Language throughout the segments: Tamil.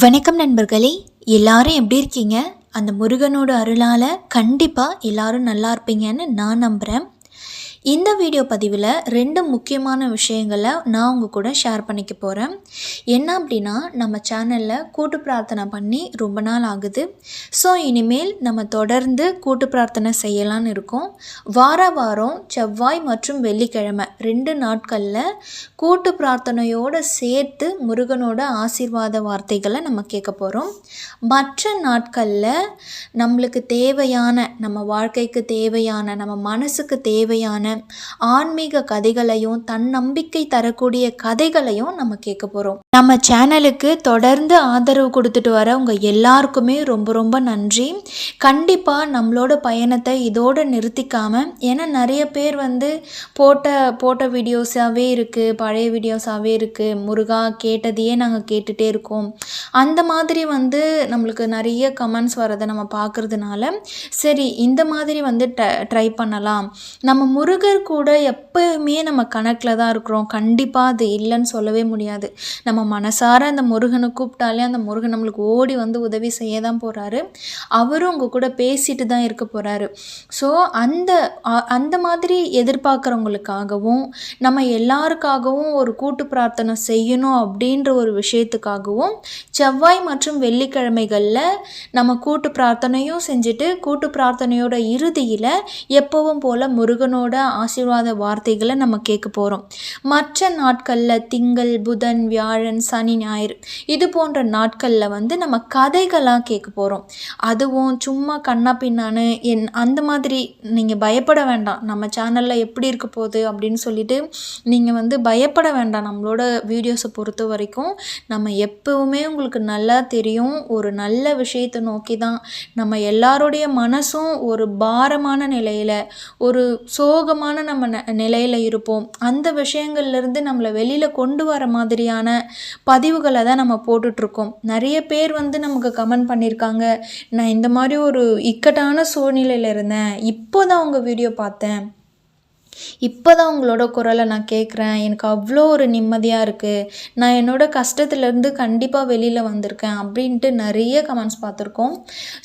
வணக்கம் நண்பர்களே எல்லாரும் எப்படி இருக்கீங்க? அந்த முருகனோட அருளால் கண்டிப்பாக எல்லாரும் நல்லா இருப்பீங்கன்னு நான் நம்புகிறேன் இந்த வீடியோ பதிவில் ரெண்டு முக்கியமான விஷயங்களை நான் உங்கள் கூட ஷேர் பண்ணிக்க போகிறேன் என்ன அப்படின்னா நம்ம சேனலில் கூட்டு பிரார்த்தனை பண்ணி ரொம்ப நாள் ஆகுது. ஸோ இனிமேல் நம்ம தொடர்ந்து கூட்டு பிரார்த்தனை செய்யலான்னு இருக்கோம். வார வாரம் செவ்வாய் மற்றும் வெள்ளிக்கிழமை ரெண்டு நாட்களில் கூட்டு பிரார்த்தனையோடு சேர்த்து முருகனோட ஆசீர்வாத வார்த்தைகளை நம்ம கேட்க போகிறோம் மற்ற நாட்களில் நம்மளுக்கு தேவையான நம்ம வாழ்க்கைக்கு தேவையான நம்ம மனசுக்கு தேவையான ஆன்மீக கதைகளையும் தன்னம்பிக்கை தரக்கூடிய கதைகளையும் நம்ம கேட்க போகிறோம் நம்ம சேனலுக்கு தொடர்ந்து ஆதரவு கொடுத்துட்டு வர உங்கள் எல்லாருக்குமே ரொம்ப ரொம்ப நன்றி. கண்டிப்பாக நம்மளோட பயணத்தை இதோடு நிறுத்திக்காமல் ஏன்னா நிறைய பேர் வந்து போட்ட போட்ட வீடியோஸாகவே இருக்குது பழைய வீடியோஸாகவே இருக்குது முருகா கேட்டதையே நாங்கள் கேட்டுகிட்டே இருக்கோம். அந்த மாதிரி வந்து நம்மளுக்கு நிறைய கமெண்ட்ஸ் வரதை நம்ம பார்க்குறதுனால சரி இந்த மாதிரி வந்து ட்ரை பண்ணலாம். நம்ம முருக முருகர் கூட எப்பயுமே நம்ம கணக்கில் தான் இருக்கிறோம். கண்டிப்பாக அது இல்லைன்னு சொல்லவே முடியாது. நம்ம மனசார அந்த முருகனை கூப்பிட்டாலே அந்த முருகன் நம்மளுக்கு ஓடி வந்து உதவி செய்ய தான் போகிறாரு அவரும் உங்கள் கூட பேசிட்டு தான் இருக்க போகிறாரு ஸோ அந்த அந்த மாதிரி எதிர்பார்க்குறவங்களுக்காகவும் நம்ம எல்லாருக்காகவும் ஒரு கூட்டு பிரார்த்தனை செய்யணும் அப்படின்ற ஒரு விஷயத்துக்காகவும் செவ்வாய் மற்றும் வெள்ளிக்கிழமைகளில் நம்ம கூட்டு பிரார்த்தனையும் செஞ்சுட்டு கூட்டு பிரார்த்தனையோட இறுதியில் எப்பவும் போல் முருகனோட ஆசீர்வாத வார்த்தைகளை நம்ம கேட்க போகிறோம் மற்ற நாட்களில் திங்கள் புதன் வியாழன் சனி ஞாயிறு இது போன்ற நாட்களில் வந்து நம்ம கதைகளாக கேட்க போகிறோம் அதுவும் சும்மா கண்ணா பின்னான்னு என் அந்த மாதிரி நீங்கள் பயப்பட வேண்டாம். நம்ம சேனலில் எப்படி இருக்க போகுது அப்படின்னு சொல்லிட்டு நீங்கள் வந்து பயப்பட வேண்டாம். நம்மளோட வீடியோஸை பொறுத்த வரைக்கும் நம்ம எப்போவுமே உங்களுக்கு நல்லா தெரியும். ஒரு நல்ல விஷயத்தை நோக்கி தான் நம்ம எல்லாருடைய மனசும் ஒரு பாரமான நிலையில் ஒரு சோகமான நம்ம ந நிலையில் இருப்போம். அந்த விஷயங்கள்லேருந்து நம்மளை வெளியில் கொண்டு வர மாதிரியான பதிவுகளை தான் நம்ம போட்டுட்ருக்கோம். நிறைய பேர் வந்து நமக்கு கமெண்ட் பண்ணியிருக்காங்க நான் இந்த மாதிரி ஒரு இக்கட்டான சூழ்நிலையில் இருந்தேன். இப்போ தான் உங்கள் வீடியோ பார்த்தேன். இப்போ தான் உங்களோட குரலை நான் கேட்குறேன் எனக்கு அவ்வளோ ஒரு நிம்மதியாக இருக்குது நான் என்னோட கஷ்டத்துலேருந்து கண்டிப்பாக வெளியில் வந்திருக்கேன் அப்படின்ட்டு நிறைய கமெண்ட்ஸ் பார்த்துருக்கோம்.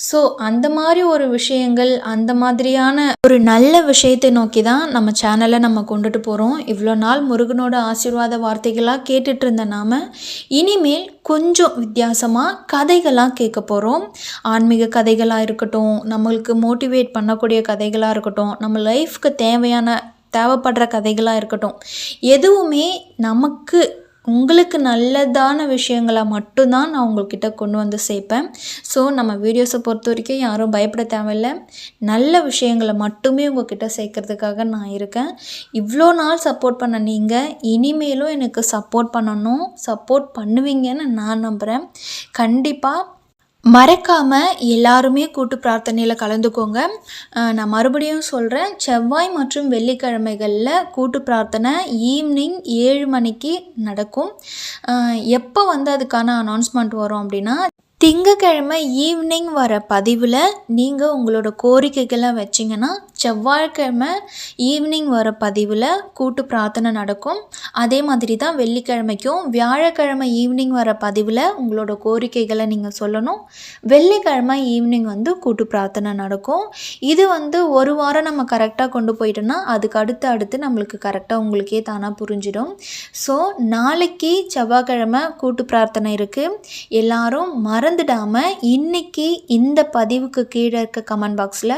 ஸோ அந்த மாதிரி ஒரு விஷயங்கள் அந்த மாதிரியான ஒரு நல்ல விஷயத்தை நோக்கி தான் நம்ம சேனலை நம்ம கொண்டுட்டு போகிறோம் இவ்வளோ நாள் முருகனோட ஆசீர்வாத வார்த்தைகளாக கேட்டுட்டு இருந்த நாம் இனிமேல் கொஞ்சம் வித்தியாசமாக கதைகளாக கேட்க போகிறோம் ஆன்மீக கதைகளாக இருக்கட்டும் நம்மளுக்கு மோட்டிவேட் பண்ணக்கூடிய கதைகளாக இருக்கட்டும் நம்ம லைஃப்க்கு தேவையான தேவைப்படுற கதைகளாக இருக்கட்டும். எதுவுமே நமக்கு உங்களுக்கு நல்லதான விஷயங்களை மட்டும்தான் நான் உங்கள்கிட்ட கொண்டு வந்து சேர்ப்பேன். ஸோ நம்ம வீடியோஸை பொறுத்த வரைக்கும் யாரும் பயப்பட தேவையில்லை. நல்ல விஷயங்களை மட்டுமே உங்கள்கிட்ட சேர்க்கறதுக்காக நான் இருக்கேன். இவ்வளோ நாள் சப்போர்ட் பண்ண நீங்கள் இனிமேலும் எனக்கு சப்போர்ட் பண்ணணும். சப்போர்ட் பண்ணுவீங்கன்னு நான் நம்புகிறேன் கண்டிப்பாக மறக்காமல் எல்லாருமே கூட்டு பிரார்த்தனையில் கலந்துக்கோங்க. நான் மறுபடியும் சொல்கிறேன் செவ்வாய் மற்றும் வெள்ளிக்கிழமைகளில் கூட்டு பிரார்த்தனை ஈவினிங் ஏழு மணிக்கு நடக்கும். எப்போ வந்து அதுக்கான அனௌன்ஸ்மெண்ட் வரும் அப்படின்னா திங்கக்கிழமை ஈவினிங் வர பதிவில் நீங்கள் உங்களோட கோரிக்கைகளை வச்சிங்கன்னா செவ்வாய்க்கிழமை ஈவினிங் வர பதிவில் கூட்டு பிரார்த்தனை நடக்கும். அதே மாதிரி தான் வெள்ளிக்கிழமைக்கும் வியாழக்கிழமை ஈவினிங் வர பதிவில் உங்களோட கோரிக்கைகளை நீங்கள் சொல்லணும். வெள்ளிக்கிழமை ஈவினிங் வந்து கூட்டு பிரார்த்தனை நடக்கும். இது வந்து ஒரு வாரம் நம்ம கரெக்டாக கொண்டு போயிட்டோன்னா அதுக்கு அடுத்து அடுத்து நம்மளுக்கு கரெக்டாக உங்களுக்கே தானாக புரிஞ்சிடும். ஸோ நாளைக்கு செவ்வாய்க்கிழமை கூட்டு பிரார்த்தனை இருக்குது எல்லோரும் மர மறந்துடாமல் இன்னைக்கு இந்த பதிவுக்கு கீழே இருக்க கமெண்ட் பாக்ஸில்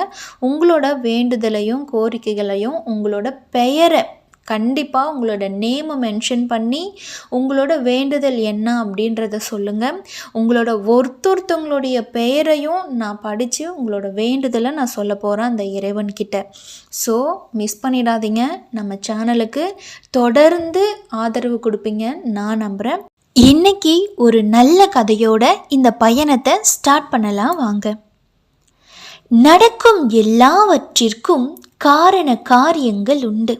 உங்களோட வேண்டுதலையும் கோரிக்கைகளையும் உங்களோட பெயரை கண்டிப்பாக உங்களோட நேமை மென்ஷன் பண்ணி உங்களோட வேண்டுதல் என்ன அப்படின்றத சொல்லுங்கள் உங்களோட ஒருத்தொருத்தவங்களுடைய பெயரையும் நான் படித்து உங்களோட வேண்டுதலை நான் சொல்ல போகிறேன் அந்த இறைவன்கிட்ட ஸோ மிஸ் பண்ணிடாதீங்க. நம்ம சேனலுக்கு தொடர்ந்து ஆதரவு கொடுப்பீங்க. நான் நம்புகிறேன் இன்னைக்கு ஒரு நல்ல கதையோட இந்த பயணத்தை ஸ்டார்ட் பண்ணலாம் வாங்க. நடக்கும் எல்லாவற்றிற்கும் காரண காரியங்கள் உண்டு.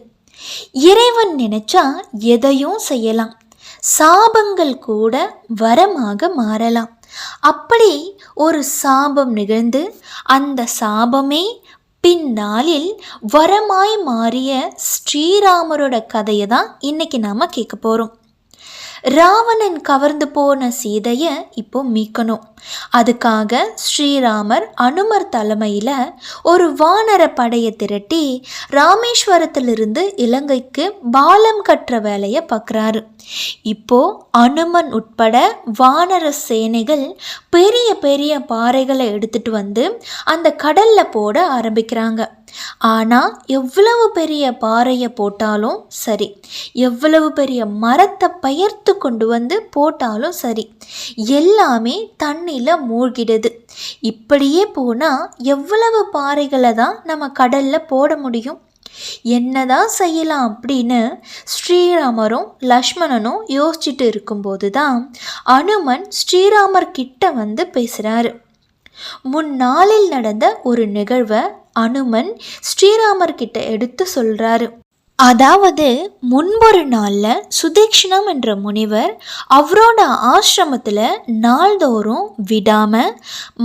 இறைவன் நினைச்சா எதையும் செய்யலாம். சாபங்கள் கூட வரமாக மாறலாம். அப்படி ஒரு சாபம் நிகழ்ந்து அந்த சாபமே பின்னாளில் வரமாய் மாறிய ஸ்ரீராமரோட கதையை தான் இன்னைக்கு நாம கேட்க போறோம். ராவணன் கவர்ந்து போன சீதையை இப்போ மீட்கணும். அதுக்காக ஸ்ரீராமர் அனுமர் தலைமையில் ஒரு வானர படையை திரட்டி ராமேஸ்வரத்திலிருந்து இலங்கைக்கு பாலம் கட்டுற வேலையை பார்க்குறாரு இப்போ அனுமன் உட்பட வானர சேனைகள் பெரிய பெரிய பாறைகளை எடுத்துட்டு வந்து அந்த கடல்ல போட ஆரம்பிக்கிறாங்க. ஆனால் எவ்வளவு பெரிய பாறையை போட்டாலும் சரி எவ்வளவு பெரிய மரத்தை பெயர்த்து கொண்டு வந்து போட்டாலும் சரி எல்லாமே தண்ணியில் மூழ்கிடுது. இப்படியே போனால் எவ்வளவு பாறைகளை தான் நம்ம கடலில் போட முடியும்? என்னதான் செய்யலாம் அப்படின்னு ஸ்ரீராமரும் லக்ஷ்மணனும் யோசிச்சுட்டு இருக்கும்போது தான் அனுமன் ஸ்ரீராமர் கிட்ட வந்து பேசுகிறாரு முன்னாளில் நடந்த ஒரு நிகழ்வை அனுமன் ஸ்ரீராமர் கிட்ட எடுத்து சொல்கிறாரு அதாவது முன்பொரு நாளில் சுதீக்ஷணம் என்ற முனிவர் அவரோட ஆசிரமத்தில் நாள்தோறும் விடாமல்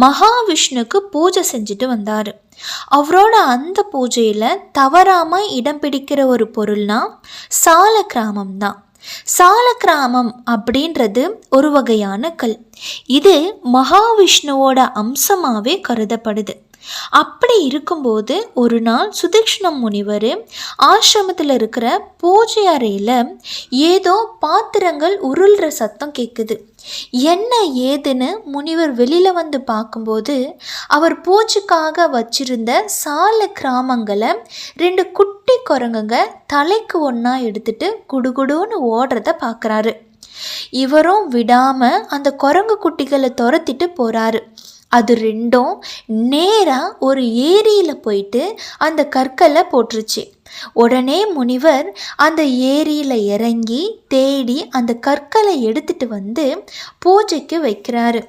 மகாவிஷ்ணுக்கு பூஜை செஞ்சுட்டு வந்தார். அவரோட அந்த பூஜையில் தவறாமல் இடம் பிடிக்கிற ஒரு பொருள்னா சால கிராமம் தான் சால கிராமம் அப்படின்றது ஒரு வகையான கல். இது மகாவிஷ்ணுவோட அம்சமாகவே கருதப்படுது. அப்படி இருக்கும்போது ஒரு நாள் சுதீக்ஷ்ணம் முனிவர் ஆசிரமத்தில் இருக்கிற பூஜை அறையில் ஏதோ பாத்திரங்கள் உருள்ற சத்தம் கேட்குது என்ன ஏதுன்னு முனிவர் வெளியில் வந்து பார்க்கும்போது அவர் பூஜைக்காக வச்சிருந்த சால கிராமங்களை ரெண்டு குட்டி குரங்குங்க தலைக்கு ஒன்றா எடுத்துட்டு குடுகுடுன்னு ஓடுறத பார்க்குறாரு இவரும் விடாமல் அந்த குரங்கு குட்டிகளை துரத்திட்டு போகிறாரு அது ரெண்டும் நேராக ஒரு ஏரியில் போயிட்டு அந்த கற்களை போட்டுருச்சு. உடனே முனிவர் அந்த ஏரியில் இறங்கி தேடி அந்த கற்களை எடுத்துட்டு வந்து பூஜைக்கு வைக்கிறாரு.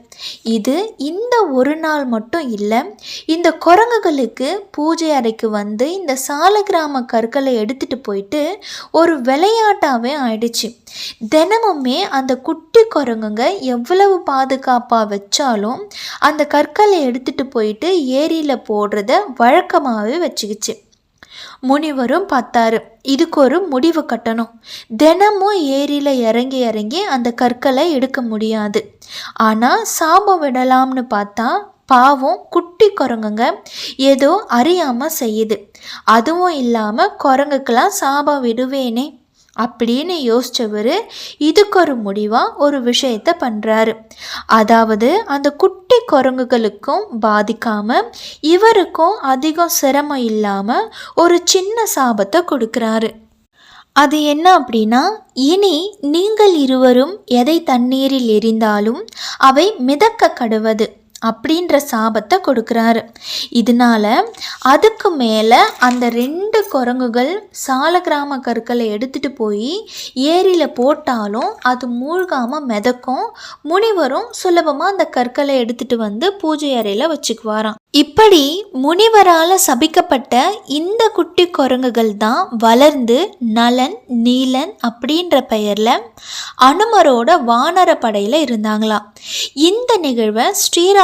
இது இந்த ஒரு நாள் மட்டும் இல்லை இந்த குரங்குகளுக்கு பூஜை அறைக்கு வந்து இந்த சால கிராம கற்களை எடுத்துட்டு போயிட்டு ஒரு விளையாட்டாகவே ஆயிடுச்சு. தினமுமே அந்த குட்டி குரங்குங்க எவ்வளவு பாதுகாப்பாக வச்சாலும் அந்த கற்களை எடுத்துட்டு போயிட்டு ஏரியில் போடுறத வழக்கமாகவே வச்சுக்கிச்சு. முனிவரும் பார்த்தாரு. இதுக்கு ஒரு முடிவு கட்டணும். தினமும் ஏரியில் இறங்கி இறங்கி அந்த கற்களை எடுக்க முடியாது. ஆனால் சாபம் விடலாம்னு பார்த்தா பாவம் குட்டி குரங்குங்க ஏதோ அறியாமல் செய்யுது. அதுவும் இல்லாமல் குரங்குக்கெல்லாம் சாபம் விடுவேனே. அப்படின்னு யோசித்தவர் இதுக்கு ஒரு முடிவாக ஒரு விஷயத்தை பண்ணுறாரு அதாவது அந்த குட்டி குரங்குகளுக்கும் பாதிக்காமல் இவருக்கும் அதிகம் சிரமம் இல்லாமல் ஒரு சின்ன சாபத்தை கொடுக்குறாரு. அது என்ன அப்படின்னா இனி நீங்கள் இருவரும் எதை தண்ணீரில் எரிந்தாலும் அவை மிதக்க கடுவது. அப்படின்ற சாபத்தை கொடுக்குறாரு. இதனால அதுக்கு மேலே அந்த ரெண்டு குரங்குகள் சாலகிராம கற்களை எடுத்துகிட்டு போய் ஏரியில் போட்டாலும் அது மூழ்காமல் மிதக்கும். முனிவரும் சுலபமாக அந்த கற்களை எடுத்துகிட்டு வந்து பூஜை அறையில் வச்சுக்குவாராம். இப்படி முனிவரால் சபிக்கப்பட்ட இந்த குட்டி குரங்குகள் தான் வளர்ந்து நலன் நீலன் அப்படின்ற பெயரில் அனுமரோட வானர படையில் இருந்தாங்களாம். இந்த நிகழ்வை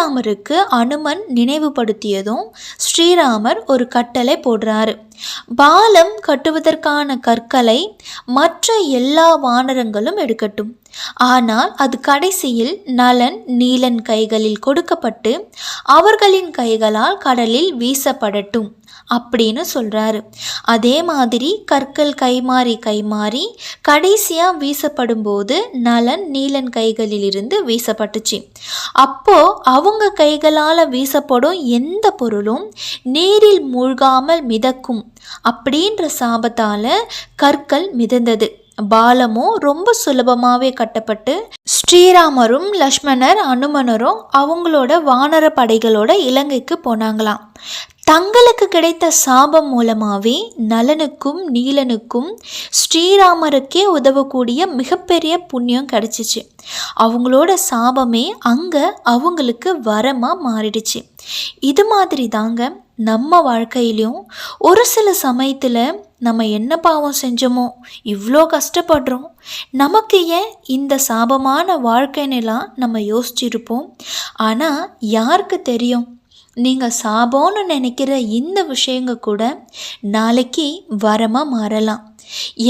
ஸ்ரீராமருக்கு அனுமன் நினைவுபடுத்தியதும் ஸ்ரீராமர் ஒரு கட்டளை போடுறாரு. பாலம் கட்டுவதற்கான கற்களை மற்ற எல்லா வானரங்களும் எடுக்கட்டும். ஆனால் அது கடைசியில் நலன் நீலன் கைகளில் கொடுக்கப்பட்டு அவர்களின் கைகளால் கடலில் வீசப்படட்டும் அப்படின்னு சொல்கிறாரு அதே மாதிரி கற்கள் கைமாறி கைமாறி கடைசியாக வீசப்படும் போது நலன் நீலன் கைகளிலிருந்து வீசப்பட்டுச்சு. அப்போ அவங்க கைகளால் வீசப்படும் எந்த பொருளும் நீரில் மூழ்காமல் மிதக்கும் அப்படின்ற சாபத்தால் கற்கள் மிதந்தது. பாலமும் ரொம்ப சுலபமாகவே கட்டப்பட்டு ஸ்ரீராமரும் லக்ஷ்மணர் அனுமனரும் அவங்களோட வானர படைகளோட இலங்கைக்கு போனாங்களாம். தங்களுக்கு கிடைத்த சாபம் மூலமாகவே நலனுக்கும் நீலனுக்கும் ஸ்ரீராமருக்கே உதவக்கூடிய மிகப்பெரிய புண்ணியம் கிடச்சிச்சு. அவங்களோட சாபமே அங்கே அவங்களுக்கு வரமாக மாறிடுச்சு. இது மாதிரி தாங்க நம்ம வாழ்க்கையிலையும் ஒரு சில சமயத்தில் நம்ம என்ன பாவம் செஞ்சோமோ இவ்வளோ கஷ்டப்படுறோம். நமக்கு ஏன் இந்த சாபமான வாழ்க்கைனெல்லாம் நம்ம யோசிச்சிருப்போம்? ஆனால் யாருக்கு தெரியும்? நீங்கள் சாபம்னு நினைக்கிற இந்த விஷயங்க கூட நாளைக்கு வரமாக மாறலாம்.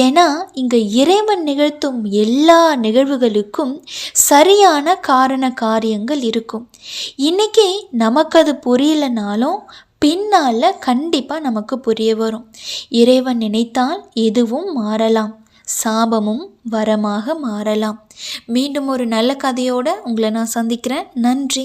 ஏன்னா இங்கே இறைவன் நிகழ்த்தும் எல்லா நிகழ்வுகளுக்கும் சரியான காரண காரியங்கள் இருக்கும். இன்றைக்கி நமக்கு அது புரியலனாலும் பின்னால் கண்டிப்பாக நமக்கு புரிய வரும். இறைவன் நினைத்தால் எதுவும் மாறலாம். சாபமும் வரமாக மாறலாம். மீண்டும் ஒரு நல்ல கதையோடு உங்களை நான் சந்திக்கிறேன். நன்றி.